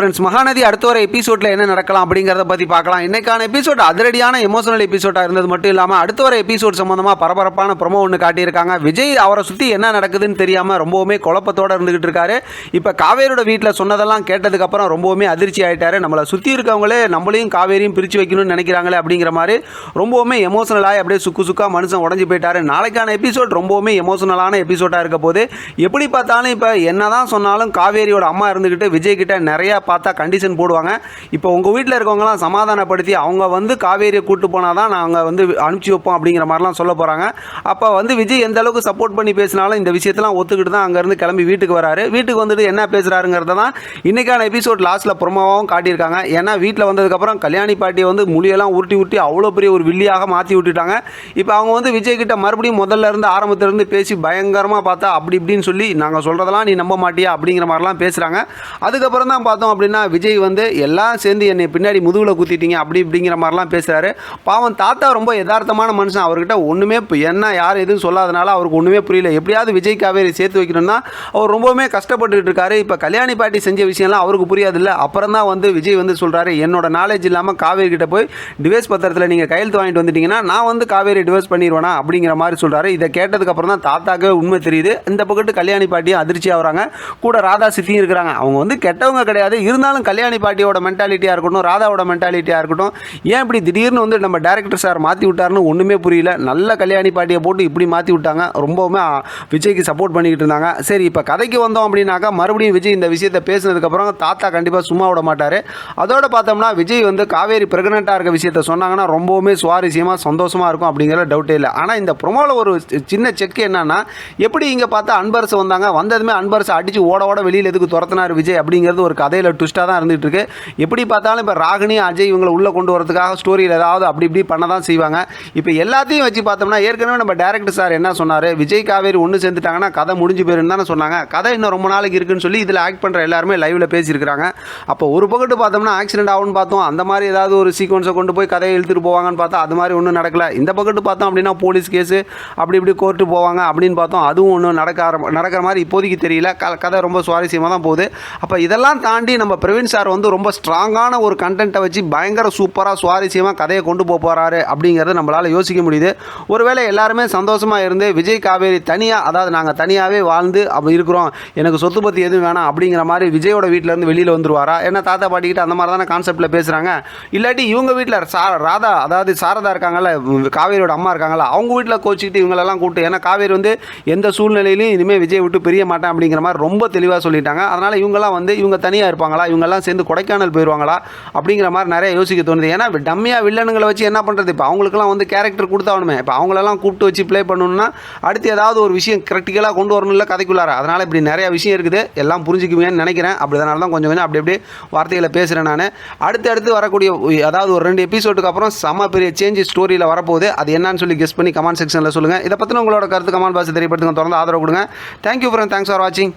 Friends Mahanadi அடுத்த வர எபிசோடில் என்ன நடக்கலாம் அப்படிங்கிறத பற்றி பார்க்கலாம். இன்னைக்கான எபிசோட் அதிரடியான எமோஷனல் எபிசோடாக இருந்தது மட்டும் இல்லாமல் அடுத்த வர எபிசோட் சம்மந்தமாக பரபரப்பான ப்ரொமோ ஒன்று காட்டியிருக்காங்க. விஜய் அவரை சுற்றி என்ன நடக்குதுன்னு தெரியாமல் ரொம்பவுமே குழப்பத்தோடு இருந்துகிட்டு இருக்காரு. இப்போ காவேரியோட வீட்டில் சொன்னதெல்லாம் கேட்டதுக்கப்புறம் ரொம்பவுமே அதிர்ச்சி ஆயிட்டாரு. நம்மளை சுற்றி இருக்கவங்களே நம்மளையும் காவேரியும் பிரித்து வைக்கணும்னு நினைக்கிறாங்களே அப்படிங்கிற மாதிரி ரொம்பவுமே எமோஷனலாக அப்படியே சுக்கு சுக்கா மனுஷன் உடஞ்சி போயிட்டாரு. நாளைக்கான எபிசோட் ரொம்பவுமே எமோஷனலான எபிசோடாக இருக்க போது எப்படி பார்த்தாலும் இப்போ என்னதான் சொன்னாலும் காவேரியோட அம்மா இருந்துக்கிட்டு விஜய் கிட்ட நிறையா பார்த்தா கண்டிஷன் போடுவாங்க. இப்போ உங்கள் வீட்டில் இருக்கவங்களாம் சமாதானப்படுத்தி அவங்க வந்து காவேரியை கூட்டு போனால் தான் நாங்கள் வந்து அனுப்பிச்சி வைப்போம் அப்படிங்கிற மாதிரிலாம் சொல்ல போகிறாங்க அப்போ வந்து விஜய் எந்த அளவுக்கு சப்போர்ட் பண்ணி பேசினாலும் இந்த விஷயத்தெல்லாம் ஒத்துக்கிட்டு தான் அங்கேருந்து கிளம்பி வீட்டுக்கு வராரு. வீட்டுக்கு வந்துட்டு என்ன பேசுகிறாருங்கிறத தான் இன்றைக்கான எபிசோட் லாஸ்ட்டில் ப்ரொமோவாகவும் காட்டியிருக்காங்க. ஏன்னா வீட்டில் வந்ததுக்கப்புறம் கல்யாணி பாட்டியை வந்து முழியெல்லாம் உருட்டி உருட்டி அவ்வளோ பெரிய ஒரு வில்லியாக மாற்றி விட்டுட்டாங்க. இப்போ அவங்க வந்து விஜய் கிட்ட மறுபடியும் முதல்ல இருந்து ஆரம்பத்திலேருந்து பேசி பயங்கரமாக பார்த்தா அப்படி இப்படின்னு சொல்லி நாங்கள் சொல்கிறதெல்லாம் நீ நம்ப மாட்டியா அப்படிங்கிற மாதிரிலாம் பேசுகிறாங்க அதுக்கப்புறம் தான் பார்த்தோம் அப்படின்னா விஜய் வந்து எல்லாம் சேர்ந்து என்னை பின்னாடி முதுகில் குத்திட்டீங்க அப்படி இப்படிங்கிற மாதிரிலாம் பேசுகிறாரு பாவம் தாத்தா ரொம்ப யதார்த்தமான மனுஷன். அவர்கிட்ட ஒன்றுமே இப்போ என்ன யார் எதுவும் சொல்லாதனால அவருக்கு ஒன்றுமே புரியல. எப்படியாவது விஜய் காவேரி சேர்த்து வைக்கணும்னா அவர் ரொம்பவுமே கஷ்டப்பட்டுக்கிட்டு இருக்காரு. இப்போ கல்யாணி பாட்டி செஞ்ச விஷயம்லாம் அவருக்கு புரியாதுல்ல. அப்புறம் தான் வந்து விஜய் வந்து சொல்கிறாரு என்னோட நாலேஜ் இல்லாமல் காவேரி கிட்ட போய் டிவைஸ் பத்திரத்தில் நீங்கள் கையெழுத்து வாங்கிட்டு வந்துட்டீங்கன்னா நான் வந்து காவேரி டிவைஸ் பண்ணிடுவேனா அப்படிங்கிற மாதிரி சொல்கிறாரு இதை கேட்டதுக்கப்புறம் தான் தாத்தாக்கே உண்மை தெரியுது. இந்த பக்கத்து கல்யாணி பாட்டியும் அதிர்ச்சி வராங்க கூட ராதா சித்தியும் இருக்கிறாங்க. அவங்க வந்து கெட்டவங்க கிடையாது. இருந்தாலும் கல்யாணி பாட்டியோட மென்டாலிட்டியாக இருக்கட்டும் ராதாவோட மென்டாலிட்டியாக இருக்கட்டும் ஏன் இப்படி திடீர்னு வந்து நம்ம டேரக்டர் சார் மாற்றி விட்டாருன்னு ஒன்றுமே புரியல. நல்ல கல்யாணி பாட்டியை போட்டு இப்படி மாற்றி விட்டாங்க. ரொம்பவுமே விஜய்க்கு சப்போர்ட் பண்ணிக்கிட்டு இருந்தாங்க. சரி இப்போ கதைக்கு வந்தோம் அப்படின்னாக்கா மறுபடியும் விஜய் இந்த விஷயத்தை பேசினதுக்கப்புறம் தாத்தா கண்டிப்பாக சும்மா விட மாட்டார். அதோட பார்த்தோம்னா விஜய் வந்து காவேரி பிரெக்னெண்ட்டாக இருக்க விஷயத்த சொன்னாங்கன்னா ரொம்பவுமே சுவாரஸ்யமாக சந்தோஷமாக இருக்கும் அப்படிங்கிற டவுட்டே இல்லை. ஆனால் இந்த ப்ரொமோவில் ஒரு சின்ன செக் என்னன்னா எப்படி இங்கே பார்த்தா அன்பரசு வந்தாங்க? வந்ததுமே அன்பரசை அடித்து ஓட ஓட வெளியில் எதுக்கு துரத்தினார் விஜய் அப்படிங்கிறது ஒரு கதையில் ட்விஸ்ட்டாக தான் இருந்துகிட்டு இருக்கு எப்படி பார்த்தாலும் இப்போ ராகினி அஜய் இவங்களை உள்ளே கொண்டு வரதுக்காக ஸ்டோரியில் ஏதாவது அப்படி இப்படி பண்ண தான் செய்வாங்க. இப்போ எல்லாத்தையும் வச்சு பார்த்தோம்னா ஏற்கனவே நம்ம டேரக்டர் சார் என்ன சொன்னார்? விஜய் காவேரி ஒன்று சேர்ந்துட்டாங்கன்னா கதை முடிஞ்சு போயிருன்னு தானே சொன்னாங்க. கதை இன்னும் ரொம்ப நாளைக்கு இருக்குன்னு சொல்லி இதில் ஆக்ட் பண்ணுற எல்லாருமே லைவில் பேசியிருக்கிறாங்க. அப்போ ஒரு பக்கத்து பார்த்தோம்னா ஆக்சிடென்ட் ஆகும்னு பார்த்தோம். அந்த மாதிரி ஏதாவது ஒரு சீக்வன்ஸை கொண்டு போய் கதையை இழுத்துட்டு போவாங்கன்னு பார்த்தா அது மாதிரி ஒன்றும் நடக்கல. இந்த பக்கத்து பார்த்தோம் அப்படின்னா போலீஸ் கேஸு அப்படி இப்படி கோர்ட்டு போவாங்க அப்படின்னு பார்த்தோம். அதுவும் ஒன்றும் நடக்க நடக்கிற மாதிரி இப்போதைக்கு தெரியல. க கதை ரொம்ப சுவாரஸ்யமாக தான் போகுது. அப்போ இதெல்லாம் தாண்டி நம்ம பிரவீன் சார் வந்து ரொம்ப ஸ்ட்ராங்கான ஒரு கண்டென்ட்டை வச்சு பயங்கர சூப்பராக சுவாரஸ்யமாக கதையை கொண்டு போக போகிறாரு அப்படிங்கிறத நம்மளால் யோசிக்க முடியுது. ஒருவேளை எல்லாருமே சந்தோஷமாக இருந்து விஜய் காவேரி தனியாக அதாவது நாங்கள் தனியாகவே வாழ்ந்து அப்படி இருக்கிறோம் எனக்கு சொத்து பற்றி எதுவும் வேணாம் அப்படிங்கிற மாதிரி விஜயோட வீட்டிலேருந்து வெளியில் வந்துருவாரா? ஏன்னா தாத்தா பாட்டிக்கிட்ட அந்த மாதிரி தானே கான்செப்ட்டில் பேசுகிறாங்க இல்லாட்டி இவங்க வீட்டில் சா ராதா அதாவது சாரதா இருக்காங்கல்ல காவேரியோட அம்மா இருக்காங்கல்ல அவங்க வீட்டில் கோச்சிக்கிட்டு இவங்களெல்லாம் கூப்பிட்டு ஏன்னா காவேரி வந்து எந்த சூழ்நிலையிலையும் இனிமேல் விஜய் விட்டு பிரிய மாட்டேன் அப்படிங்கிற மாதிரி ரொம்ப தெளிவாக சொல்லிட்டாங்க. அதனால் இவங்கெல்லாம் வந்து இவங்க தனியாக போயிடுவாங்களா இவங்கெல்லாம் சேர்ந்து கொடைக்கானல் போயிடுவாங்களா அப்படிங்கிற மாதிரி நிறைய யோசிக்க தோணுது. ஏன்னா டம்மியாக வில்லனுங்களை வச்சு என்ன பண்ணுறது இப்போ அவங்களுக்குலாம் வந்து கேரக்டர் கொடுத்தாவணுமே இப்போ அவங்களெல்லாம் கூப்பிட்டு வச்சு ப்ளே பண்ணணும்னா அடுத்து ஏதாவது ஒரு விஷயம் கிரிட்டிக்கலாக கொண்டு வரணும்ல கதைக்குள்ளார. அதனால் இப்படி நிறைய விஷயம் இருக்குது. எல்லாம் புரிஞ்சுக்குவேன்னு நினைக்கிறேன். அப்படிதனால தான் கொஞ்சம் கொஞ்சம் அப்படி அப்படியே வார்த்தைகளை பேசுகிறேன் நான். அடுத்து அடுத்து வரக்கூடிய அதாவது ஒரு ரெண்டு எபிசோடுக்கு அப்புறம் செம பெரிய சேஞ்ச் ஸ்டோரியில் வரப்போகுது. அது என்னன்னு சொல்லி கெஸ் பண்ணி கமெண்ட் செக்ஷனில் சொல்லுங்கள் இதை பற்றின உங்களோட கருத்து கமெண்ட் பாக்ஸ் தெரியப்படுத்துங்க. தொடர்ந்து ஆதரவு கொடுங்க. தேங்க்யூ ஃப்ரெண்ட் தேங்க்ஸ் ஃபார் வாட்சிங்